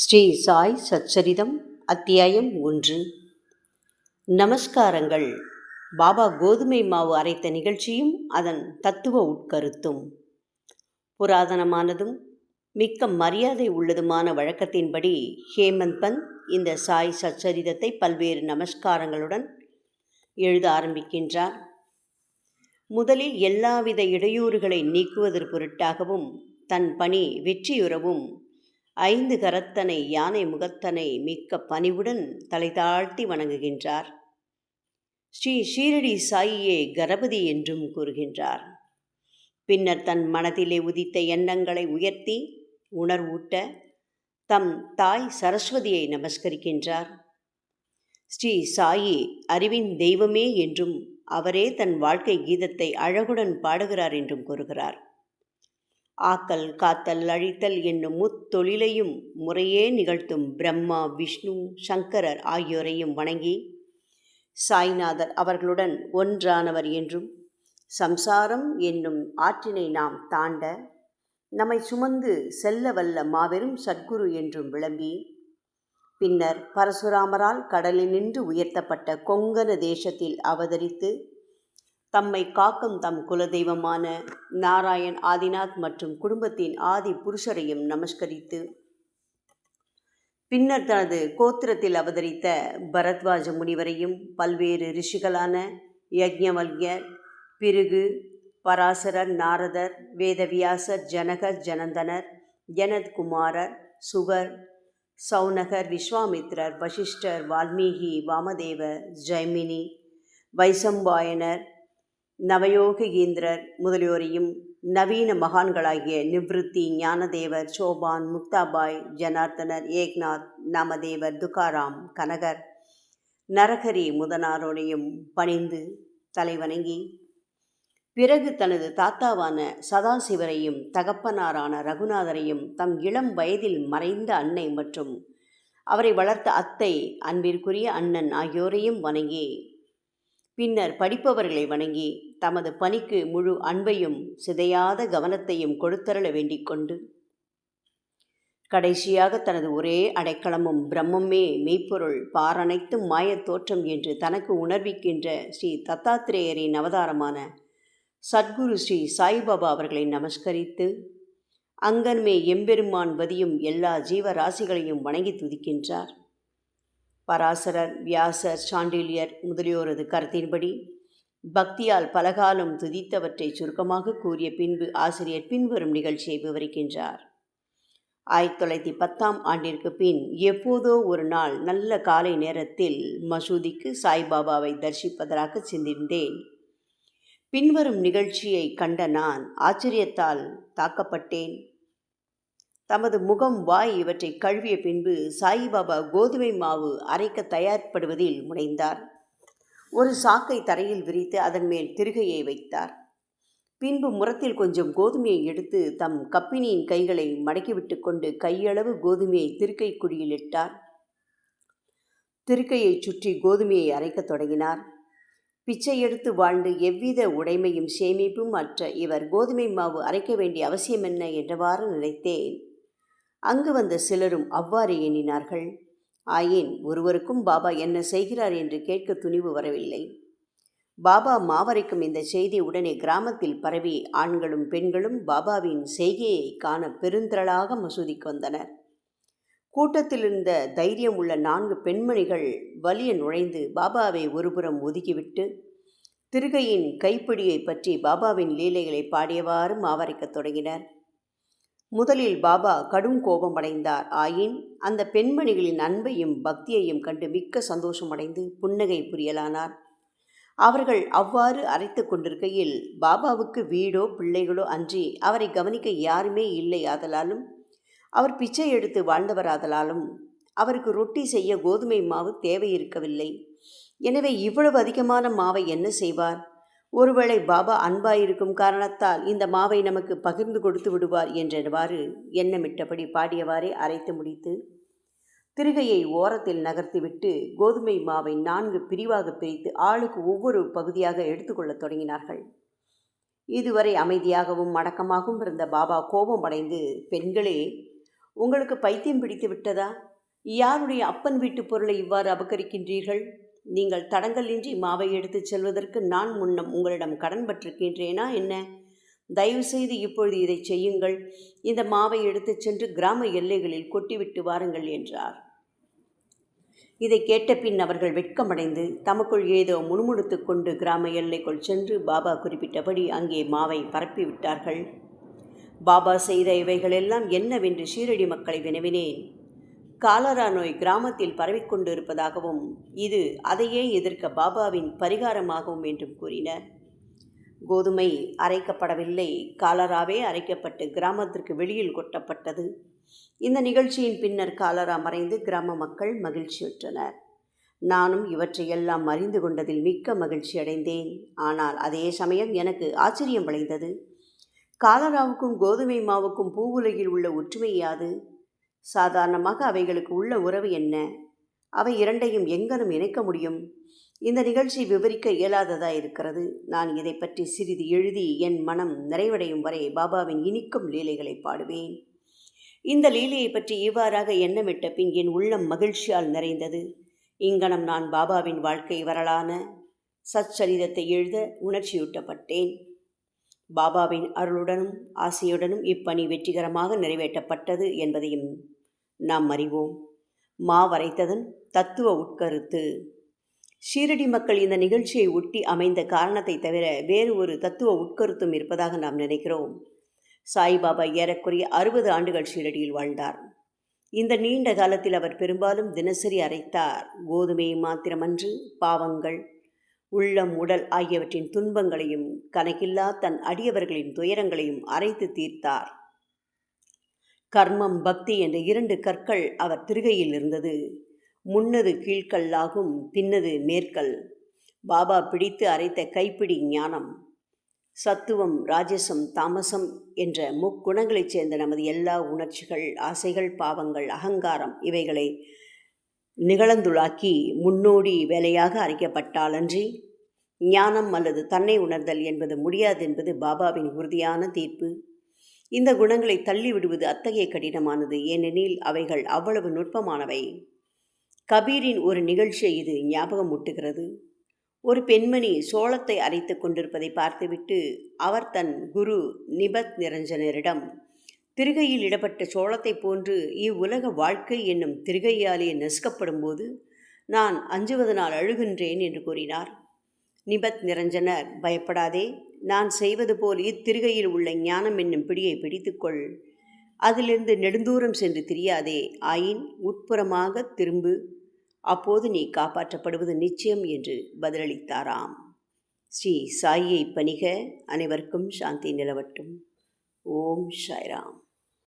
ஸ்ரீ சாய் சச்சரிதம் அத்தியாயம் ஒன்று. நமஸ்காரங்கள். பாபா கோதுமை மாவு அரைத்த நிகழ்ச்சியும் அதன் தத்துவ உட்கருத்தும். புராதனமானதும் மிக்க மரியாதை உள்ளதுமான வழக்கத்தின்படி ஹேமந்த் பந்த் இந்த சாய் சச்சரிதத்தை பல்வேறு நமஸ்காரங்களுடன் எழுத ஆரம்பிக்கின்றார். முதலில் எல்லாவித இடையூறுகளை நீக்குவதற்கு பொருட்டாகவும் தன் பணி வெற்றியுறவும் ஐந்து கரத்தனை யானை முகத்தனை மிக்க பணிவுடன் தலை தாழ்த்தி வணங்குகின்றார். ஸ்ரீ ஷீரடி சாயியே கணபதி என்றும் கூறுகின்றார். பின்னர் தன் மனதிலே உதித்த எண்ணங்களை உயர்த்தி உணர்வூட்ட தம் தாய் சரஸ்வதியை நமஸ்கரிக்கின்றார். ஸ்ரீ சாயி அறிவின் தெய்வமே என்றும் அவரே தன் வாழ்க்கை கீதத்தை அழகுடன் பாடுகிறார் என்றும் கூறுகிறார். ஆக்கல் காத்தல் அழித்தல் என்னும் முத்தொழிலையும் முறையே நிகழ்த்தும் பிரம்மா விஷ்ணு சங்கரர் ஆகியோரையும் வணங்கி சாய்நாதர் அவர்களுடன் ஒன்றானவர் என்றும் சம்சாரம் என்னும் ஆற்றினை நாம் தாண்ட நம்மை சுமந்து செல்ல வல்ல மாபெரும் சத்குரு என்றும் விளம்பி பின்னர் பரசுராமரால் கடலில் நின்று உயர்த்தப்பட்ட கொங்கன தேசத்தில் அவதரித்து தம்மை காக்கும் தம் குலதெய்வமான நாராயண் ஆதிநாத் மற்றும் குடும்பத்தின் ஆதி புருஷரையும் நமஸ்கரித்து பின்னர் தனது கோத்திரத்தில் அவதரித்த பரத்வாஜ முனிவரையும் பல்வேறு ரிஷிகளான யக்ஞவல்யர் பிருகு பராசரர் நாரதர் வேதவியாசர் ஜனகர் ஜனந்தனர் ஜனத்குமாரர் சுகர் சௌனகர் விஸ்வாமித்ரர் வசிஷ்டர் வால்மீகி வாமதேவர் ஜெய்மினி வைசம்பாயனர் நவயோகீந்திரர் முதலியோரையும் நவீன மகான்களாகிய நிவ்ருத்தி ஞானதேவர் சோபான் முக்தாபாய் ஜனார்த்தனர் ஏக்நாத் நாமதேவர் துகாராம் கனகர் நரகரி முதனாரோடையும் பணிந்து தலைவணங்கி பிறகு தனது தாத்தாவான சதாசிவரையும் தகப்பனாரான ரகுநாதரையும் தம் இளம் வயதில் மறைந்த அன்னை மற்றும் அவரை வளர்த்த அத்தை அன்பிற்குரிய அண்ணன் ஆகியோரையும் வணங்கி பின்னர் படிப்பவர்களை வணங்கி தமது பணிக்கு முழு அன்பையும் சிதையாத கவனத்தையும் கொடுத்தருள வேண்டிக் கொண்டு கடைசியாக தனது ஒரே அடைக்கலமும் பிரம்மமே மெய்ப்பொருள் பாரனைத்தும் மாயத் தோற்றம் என்று தனக்கு உணர்விக்கின்ற ஸ்ரீ தத்தாத்திரேயரின் அவதாரமான சத்குரு ஸ்ரீ சாய்பாபா அவர்களை நமஸ்கரித்து அங்கன்மே எம்பெருமான் வதியும் எல்லா ஜீவராசிகளையும் வணங்கி துதிக்கின்றார். பராசரர் வியாசர் சாண்டிலியர் முதலியோரது கருத்தின்படி பக்தியால் பலகாலம் துதித்தவற்றை சுருக்கமாக கூறிய பின்பு ஆசிரியர் பின்வரும் நிகழ்ச்சியை விவரிக்கின்றார். ஆயிரத்தி தொள்ளாயிரத்தி பத்தாம் ஆண்டிற்கு பின் எப்போதோ ஒரு நாள் நல்ல காலை நேரத்தில் மசூதிக்கு சாய்பாபாவை தரிசிப்பதற்காக சென்றிருந்தேன். பின்வரும் நிகழ்ச்சியை கண்ட நான் ஆச்சரியத்தால் தாக்கப்பட்டேன். தமது முகம் வாய் இவற்றை கழுவிய பின்பு சாயிபாபா கோதுமை மாவு அரைக்க தயார்படுவதில் முனைந்தார். ஒரு சாக்கை தரையில் விரித்து அதன் மேல் திருகையை வைத்தார். பின்பு முரத்தில் கொஞ்சம் கோதுமையை எடுத்து தம் கப்பினியின் கைகளை மடக்கிவிட்டு கொண்டு கையளவு கோதுமையை திருக்கை குழியில் இட்டார். திருக்கையை சுற்றி கோதுமையை அரைக்கத் தொடங்கினார். பிச்சை எடுத்து வாழ்ந்து எவ்வித உடைமையும் சேமிப்பும் அற்ற இவர் கோதுமை மாவு அரைக்க வேண்டிய அவசியம் என்ன என்றவாறு நினைத்தேன். அங்கு வந்த சிலரும் அவ்வாறு எண்ணினார்கள். ஆயின் ஒருவருக்கும் பாபா என்ன செய்கிறார் என்று கேட்க துணிவு வரவில்லை. பாபா மாவரைக்கும் இந்த செய்தி உடனே கிராமத்தில் பரவி ஆண்களும் பெண்களும் பாபாவின் செய்கையை காண பெருந்திரளாக மசூதிக்கு வந்தனர். கூட்டத்தில் இருந்த தைரியம் உள்ள நான்கு பெண்மணிகள் வலிய நுழைந்து பாபாவை ஒருபுறம் ஒதுக்கிவிட்டு திருகையின் கைப்பிடியை பற்றி பாபாவின் லீலைகளை பாடியவாறு மாவரைக்கத் தொடங்கினர். முதலில் பாபா கடும் கோபம் அடைந்தார். ஆயின் அந்த பெண்மணிகளின் அன்பையும் பக்தியையும் கண்டு மிக்க சந்தோஷமடைந்து புன்னகை புரியலானார். அவர்கள் அவ்வாறு அரைத்து கொண்டிருக்கையில் பாபாவுக்கு வீடோ பிள்ளைகளோ அன்றி அவரை கவனிக்க யாருமே இல்லை ஆதலாலும் அவர் பிச்சை எடுத்து வாழ்ந்தவராதலாலும் அவருக்கு ரொட்டி செய்ய கோதுமை மாவு தேவை இருக்கவில்லை எனவே இவ்வளவு அதிகமான மாவை என்ன செய்வார்? ஒருவேளை பாபா அன்பாயிருக்கும் காரணத்தால் இந்த மாவை நமக்கு பகிர்ந்து கொடுத்து விடுவார் என்றவாறு எண்ணமிட்டபடி பாடியவாறே அரைத்து முடித்து திருகையை ஓரத்தில் நகர்த்திவிட்டு கோதுமை மாவை நான்கு பிரிவாக பிரித்து ஆளுக்கு ஒவ்வொரு பகுதியாக எடுத்துக்கொள்ளத் தொடங்கினார்கள். இதுவரை அமைதியாகவும் அடக்கமாகவும் இருந்த பாபா கோபம் அடைந்து பெண்களே உங்களுக்கு பைத்தியம் பிடித்து விட்டதா? யாருடைய அப்பன் வீட்டு பொருளை இவ்வாறு அபகரிக்கின்றீர்கள்? நீங்கள் தடங்கலின்றி மாவை எடுத்துச் செல்வதற்கு நான் முன்னம் உங்களிடம் கடன் பட்டிருக்கின்றேனா என்ன? தயவு செய்து இப்பொழுது இதை செய்யுங்கள். இந்த மாவை எடுத்துச் சென்று கிராம எல்லைகளில் கொட்டிவிட்டு வாருங்கள் என்றார். இதை கேட்ட பின் அவர்கள் வெட்கமடைந்து தமக்குள் ஏதோ முணுமுணுத்து கொண்டு கிராம எல்லைக்குள் சென்று பாபா குறிப்பிட்டபடி அங்கே மாவை பரப்பிவிட்டார்கள். பாபா செய்த இவைகளெல்லாம் என்னவென்று ஷீரடி மக்களை வினவினேன். காலரா நோய் கிராமத்தில் பரவிக்கொண்டு இருப்பதாகவும் இது அதையே எதிர்க்க பாபாவின் பரிகாரமாகவும் என்றும் கூறினர் கோதுமை அரைக்கப்படவில்லை. காலராவே அரைக்கப்பட்டு கிராமத்திற்கு வெளியில் கொட்டப்பட்டது. இந்த நிகழ்ச்சியின் பின்னர் காலரா மறைந்து கிராம மக்கள் மகிழ்ச்சியுற்றனர். நானும் இவற்றையெல்லாம் அறிந்து கொண்டதில் மிக்க மகிழ்ச்சி அடைந்தேன். ஆனால் அதே சமயம் எனக்கு ஆச்சரியம் விளைந்தது. காலராவுக்கும் கோதுமை மாவுக்கும் பூவுலகில் உள்ள ஒற்றுமை யாது? சாதாரணமாக அவைகளுக்கு உள்ள உறவு என்ன? அவை இரண்டையும் எங்கனும் இணைக்க முடியும்? இந்த நிகழ்ச்சி விவரிக்க இயலாததாக இருக்கிறது. நான் இதை பற்றி சிறிது எழுதி என் மனம் நிறைவடையும் வரை பாபாவின் இனிக்கும் லீலைகளை பாடுவேன். இந்த லீலையை பற்றி இவ்வாறாக எண்ணமிட்ட பின் என் உள்ளம் மகிழ்ச்சியால் நிறைந்தது. இங்கனம் நான் பாபாவின் வாழ்க்கை வரலான சச்சரிதத்தை எழுத உணர்ச்சியூட்டப்பட்டேன். பாபாவின் அருளுடனும் ஆசையுடனும் இப்பணி வெற்றிகரமாக நிறைவேற்றப்பட்டது என்பதையும் நாம் அறிவோம். மா வரைத்ததன் தத்துவ உட்கருத்து. ஷீரடி மக்கள் இந்த நிகழ்ச்சியை ஒட்டி அமைந்த காரணத்தை தவிர வேறு ஒரு தத்துவ உட்கருத்தும் இருப்பதாக நாம் நினைக்கிறோம். சாய்பாபா ஏறக்குறைய அறுபது ஆண்டுகள் ஷீரடியில் வாழ்ந்தார். இந்த நீண்ட காலத்தில் அவர் பெரும்பாலும் தினசரி அரைத்தார். கோதுமையை மாத்திரமன்று பாவங்கள் உள்ளம் உடல் ஆகியவற்றின் துன்பங்களையும் கணக்கில்லா தன் அடியவர்களின் துயரங்களையும் அரைத்து தீர்த்தார். கர்மம் பக்தி என்ற இரண்டு கற்கள் அவர் திருகையில் இருந்தது. முன்னது கீழ்கல்லாகும் பின்னது மேற்கல். பாபா பிடித்து அரைத்த கைப்பிடி ஞானம். சத்துவம் ராஜசம் தாமசம் என்ற முக்குணங்களைச் சேர்ந்த நமது எல்லா உணர்ச்சிகள் ஆசைகள் பாவங்கள் அகங்காரம் இவைகளை நிகழந்துளாக்கி முன்னோடி வேலையாக அரைக்கப்பட்டாலன்றி ஞானம் அல்லது தன்னை உணர்தல் என்பது முடியாது என்பது பாபாவின் உறுதியான தீர்ப்பு. இந்த குணங்களை தள்ளிவிடுவது அத்தகைய கடினமானது. ஏனெனில் அவைகள் அவ்வளவு நுட்பமானவை. கபீரின் ஒரு நிகழ்ச்சியை இது ஞாபகம் ஊட்டுகிறது. ஒரு பெண்மணி சோளத்தை அரைத்து கொண்டிருப்பதை பார்த்துவிட்டு அவர் தன் குரு நிபத் நிரஞ்சனரிடம் திருகையில் இடப்பட்ட சோளத்தைப் போன்று இவ்வுலக வாழ்க்கை என்னும் திருகையாலே நசுக்கப்படும் போது நான் அஞ்சுவதனால் அழுகின்றேன் என்று கூறினார். நிபத் நிரஞ்சனர் பயப்படாதே நான் செய்வது போல் இத்திருகையில் உள்ள ஞானம் என்னும் பிடியை பிடித்துக்கொள். அதிலிருந்து நெடுந்தூரம் சென்று திரியாதே ஆயின் உட்புறமாக திரும்பு. அப்போது நீ காப்பாற்றப்படுவது நிச்சயம் என்று பதிலளித்தாராம். ஸ்ரீ சாயியை பணிக அனைவருக்கும் சாந்தி நிலவட்டும். ஓம் சாய்ராம்.